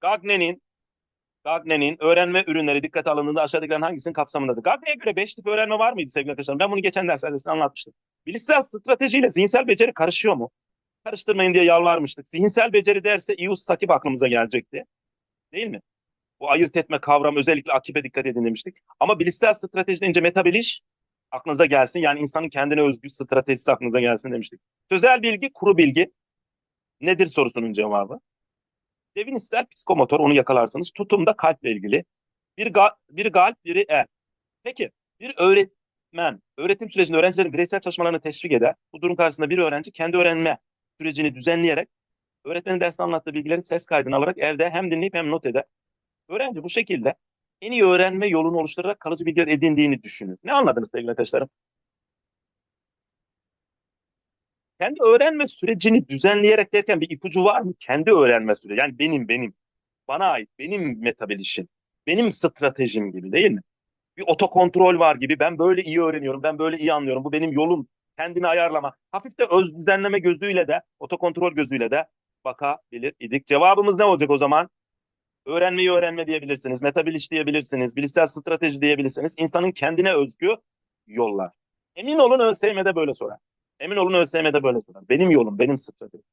Gagne'nin Gagne'nin öğrenme ürünleri dikkate alındığında aşağıdakilerin hangisinin kapsamındadır? Gagne'ye göre 5 tip öğrenme var mıydı sevgili arkadaşlarım? Ben bunu geçen derslerde size anlatmıştım. Bilişsel stratejiyle zihinsel beceri karışıyor mu? Karıştırmayın diye yalvarmıştık. Zihinsel beceri derse ius sakip aklımıza gelecekti. Değil mi? Bu ayırt etme kavramı özellikle akibe dikkat edin demiştik. Ama bilişsel strateji deyince metabiliş aklınıza gelsin. Yani insanın kendine özgü stratejisi aklınıza gelsin demiştik. Sözel bilgi, kuru bilgi nedir sorusunun cevabı. Devin ister psikomotor onu yakalarsınız. Tutum da kalple ilgili. Bir, ga bir galp, biri el. Peki bir öğretmen öğretim sürecinde öğrencilerin bireysel çalışmalarını teşvik eder. Bu durum karşısında bir öğrenci kendi öğrenme sürecini düzenleyerek öğretmenin derste anlattığı bilgileri ses kaydına alarak evde hem dinleyip hem not eder. Öğrenci bu şekilde en iyi öğrenme yolunu oluşturarak kalıcı bilgiler edindiğini düşünür. Ne anladınız sevgili arkadaşlarım? Kendi öğrenme sürecini düzenleyerek derken bir ipucu var mı? Kendi öğrenme süreci. Yani benim, benim. Bana ait, benim metabilişim, benim stratejim gibi değil mi? Bir otokontrol var gibi. Ben böyle iyi öğreniyorum, ben böyle iyi anlıyorum. Bu benim yolum. Kendini ayarlama. Hafif de öz düzenleme gözüyle de, otokontrol gözüyle de bakabilir idik. Cevabımız ne olacak o zaman? Öğrenmeyi öğrenme diyebilirsiniz, metabiliş diyebilirsiniz, bilişsel strateji diyebilirsiniz. İnsanın kendine özgü yollar. Emin olun ÖSYM'de böyle sorar. Emin olun ÖSYM'de böyle sorar. Benim yolum, benim stratejim.